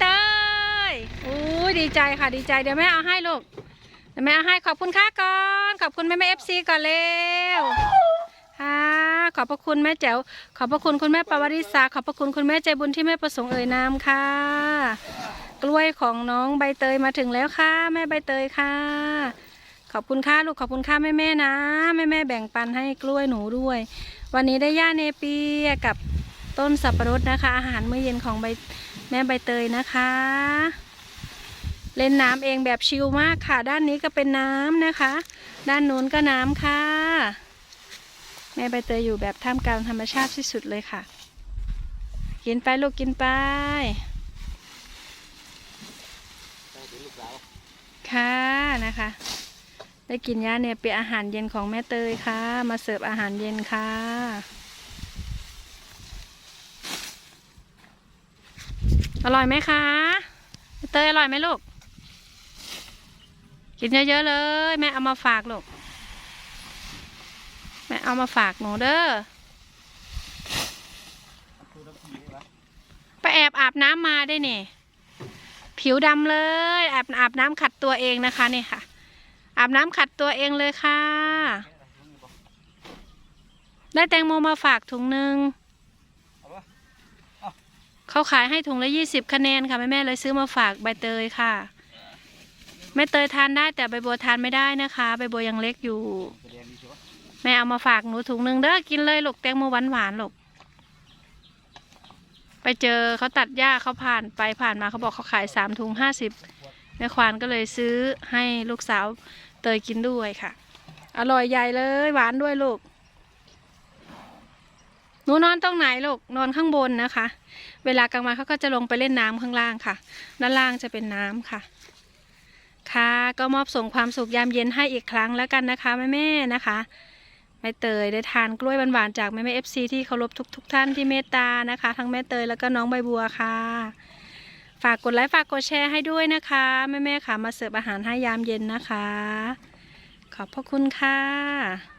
เตยอู้ยดีใจค่ะ ดีใจ เดี๋ยวแม่เอาให้ลูก เดี๋ยวแม่เอาให้ ขอบคุณค่ะก่อน ขอบคุณแม่แม่เอฟซีก่อนเร็วค่ะขอบพระคุณแม่แจ๋ว ขอบพระคุณคุณแม่ปวริษาขอบพระคุณคุณแม่ใจบุญที่แม่ประสงค์เอ่ยนามค่ะ กล้วยของน้องใบเตยมาถึงแล้วค่ะ แม่ใบเตยค่ะ ขอบคุณค่ะลูก ขอบคุณค่ะแม่แม่นะ แม่แม่แบ่งปันให้กล้วยหนูด้วย วันนี้ได้ย่าเนเปียกับต้นสับปะรดนะคะ อาหารมื้อเย็นของใบ แม่ใบเตยนะคะ เล่นน้ำเองแบบชิลมากค่ะ ด้านนี้ก็เป็นน้ำนะคะ ด้านนู้นก็น้ำค่ะ แม่ใบเตยอยู่แบบท่ามกลางธรรมชาติที่สุดเลยค่ะ กินไปลูกกินไปค่ะนะคะ ได้กินยาเนี่ยเป็นอาหารเย็นของแม่เตยค่ะ มาเสิร์ฟอาหารเย็นค่ะ อร่อยไหมคะเตยอร่อยไหมลูก กินเยอะๆเลย แม่เอามาฝากลูก แม่เอามาฝากหนูเด้อไปแอบอาบน้ำมาได้เนี่ยผิวดำเลยอาบอาบน้ำขัดตัวเองนะคะนี่ค่ะ อาบน้ำขัดตัวเองเลยค่ะ ได้แตงโมมาฝากถุงหนึ่ง เขาขายให้ถุงละยี่สิบคะแนนค่ะแม่แม่เลยซื้อมาฝากใบเตยค่ะแม่เตยทานได้แต่ใบบัวทานไม่ได้นะคะ ใบบัวยังเล็กอยู่ แม่เอามาฝากหนูถุงหนึ่งเด้อกินเลยลูกแตงโมหวานหวานลูกไปเจอเขาตัดหญ้าเขาผ่านไปผ่านมาเขาบอกเขาขายสามถุงห้าสิบแม่ควานก็เลยซื้อให้ลูกสาวเตยกินด้วยค่ะ อร่อยใหญ่เลยหวานด้วยลูก นูนอนตรงไหนลูกนอนข้างบนนะคะ เวลากลางวันเขาก็จะลงไปเล่นน้ำข้างล่างค่ะ ด้านล่างจะเป็นน้ำค่ะ ค่ะก็มอบส่งความสุขยามเย็นให้อีกครั้งแล้วกันนะคะแม่แม่นะคะแม่เตยได้ทานกล้วยหวานๆจากแม่แม่เอฟซีที่เคารพทุกๆท่านที่เมตตานะคะ ทั้งแม่เตยแล้วก็น้องใบบัวค่ะ ฝากกดไลค์ฝากกดแชร์ให้ด้วยนะคะแม่แม่ค่ะมาเสิร์ฟอาหารให้ยามเย็นนะคะ ขอบพระคุณค่ะ